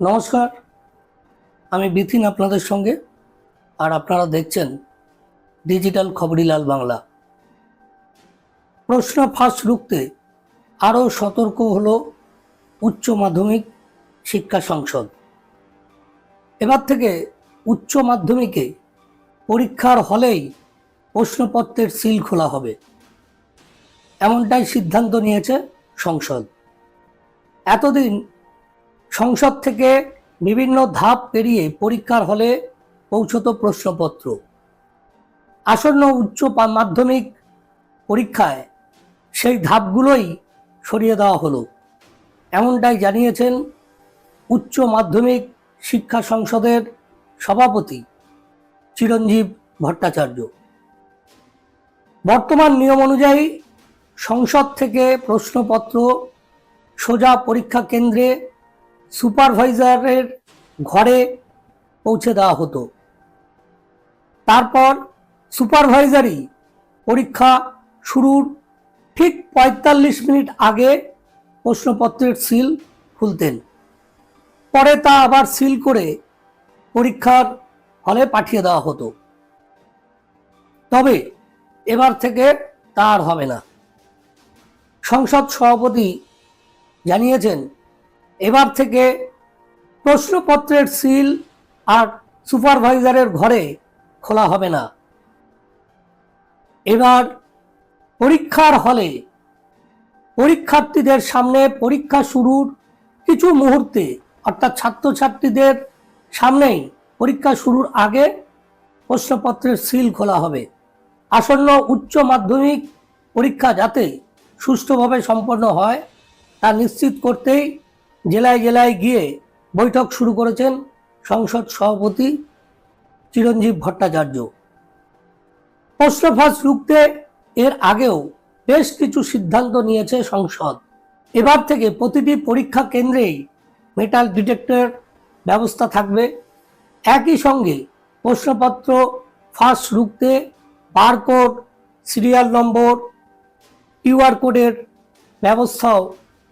নমস্কার, আমি বিথিন আপনাদের সঙ্গে, আর আপনারা দেখছেন ডিজিটাল খবরিলাল বাংলা। প্রশ্ন ফাঁস রুখতে আরও সতর্ক হলো উচ্চ মাধ্যমিক শিক্ষা সংসদ। এবার থেকে উচ্চ মাধ্যমিকে পরীক্ষার হলেই প্রশ্নপত্রের সিল খোলা হবে। এমনটাই সিদ্ধান্ত নিয়েছে সংসদ। এতদিন সংসদ থেকে বিভিন্ন ধাপ পেরিয়ে পরীক্ষার হলে পৌঁছত প্রশ্নপত্র। আসন্ন উচ্চ মাধ্যমিক পরীক্ষায় সেই ধাপগুলোই সরিয়ে দেওয়া হলো। এমনটাই জানিয়েছেন উচ্চ মাধ্যমিক শিক্ষা সংসদের সভাপতি চিরঞ্জীব ভট্টাচার্য। বর্তমান নিয়ম অনুযায়ী সংসদ থেকে প্রশ্নপত্র সোজা পরীক্ষা কেন্দ্রে সুপারভাইজারের ঘরে পৌঁছে দেওয়া হতো। তারপর সুপারভাইজারই পরীক্ষা শুরুর ঠিক পঁয়তাল্লিশ মিনিট আগে প্রশ্নপত্রের সিল খুলতেন। পরে তা আবার সিল করে পরীক্ষার হলে পাঠিয়ে দেওয়া হতো। তবে এবার থেকে তা আর হবে না। সংসদ সভাপতি জানিয়েছেন এবার থেকে প্রশ্নপত্রের সিল আর সুপারভাইজারের ঘরে খোলা হবে না। এবার পরীক্ষার হলে পরীক্ষার্থীদের সামনে পরীক্ষা শুরুর কিছু মুহূর্তে, অর্থাৎ ছাত্রছাত্রীদের সামনেই পরীক্ষা শুরুর আগে প্রশ্নপত্রের সিল খোলা হবে। আসন্ন উচ্চ মাধ্যমিক পরীক্ষা যাতে সুষ্ঠুভাবে সম্পন্ন হয়, তা নিশ্চিত করতেই জেলায় জেলায় গিয়ে বৈঠক শুরু করেছেন সংসদ সভাপতি চিরঞ্জীব ভট্টাচার্য। প্রশ্ন ফাঁস রুখতে এর আগেও বেশ কিছু সিদ্ধান্ত নিয়েছে সংসদ। এবার থেকে প্রতিটি পরীক্ষা কেন্দ্রেই মেটাল ডিটেক্টর ব্যবস্থা থাকবে। একই সঙ্গে প্রশ্নপত্র ফাঁস রুখতে বারকোড, সিরিয়াল নম্বর কিউআর কোডের ব্যবস্থাও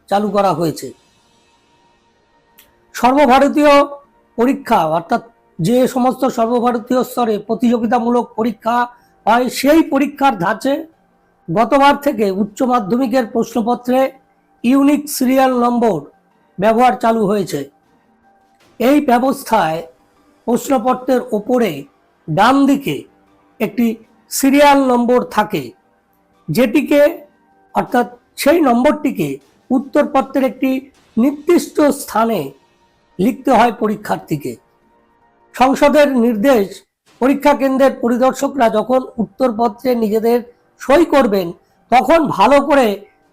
চালু করা হয়েছে। সর্বভারতীয় পরীক্ষা, অর্থাৎ যে সমস্ত সর্বভারতীয় স্তরে প্রতিযোগিতামূলক পরীক্ষা হয়, সেই পরীক্ষার ধাঁচে গতবার থেকে উচ্চ মাধ্যমিকের প্রশ্নপত্রে ইউনিক সিরিয়াল নম্বর ব্যবহার চালু হয়েছে। এই ব্যবস্থায় প্রশ্নপত্রের ওপরে ডান দিকে একটি সিরিয়াল নম্বর থাকে, যেটিকে, অর্থাৎ সেই নম্বরটিকে উত্তরপত্রের একটি নির্দিষ্ট স্থানে লিখতে হয় পরীক্ষার্থীকে। সংসদের নির্দেশ, পরীক্ষা কেন্দ্রের পরিদর্শকরা যখন উত্তরপত্রে নিজেদের সই করবেন, তখন ভালো করে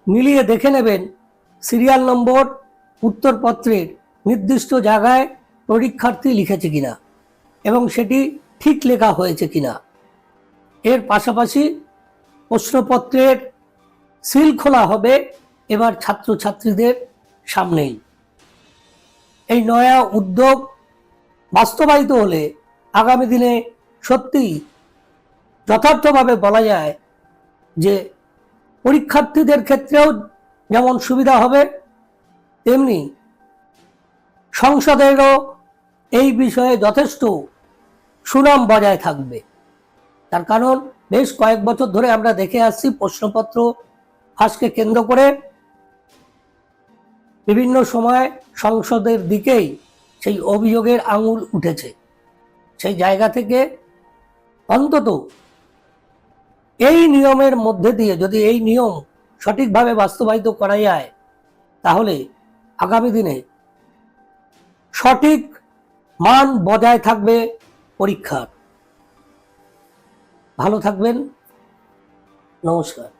মিলিয়ে দেখে নেবেন সিরিয়াল নম্বর, উত্তরপত্রের নির্দিষ্ট জায়গায় পরীক্ষার্থী লিখেছে কিনা এবং সেটি ঠিক লেখা হয়েছে কিনা। এর পাশাপাশি প্রশ্নপত্রের সিল খোলা হবে এবার ছাত্রছাত্রীদের সামনেই। এই নয়া উদ্যোগ বাস্তবায়িত হলে আগামী দিনে সত্যিই যথার্থভাবে বলা যায় যে পরীক্ষার্থীদের ক্ষেত্রেও যেমন সুবিধা হবে, তেমনি সংসদেরও এই বিষয়ে যথেষ্ট সুনাম বজায় থাকবে। তার কারণ বেশ কয়েক বছর ধরে আমরা দেখে আসছি প্রশ্নপত্র ফাঁসকে কেন্দ্র করে। বিভিন্ন সময় সংসদের দিকেই সেই অভিযোগের আঙুল উঠেছে। সেই জায়গা থেকে অন্তত এই নিয়মের মধ্যে দিয়ে যদি এই নিয়ম সঠিকভাবে বাস্তবায়িত করা যায়, তাহলে আগামী দিনে সঠিক মান বজায় থাকবে পরীক্ষার। ভালো থাকবেন। নমস্কার।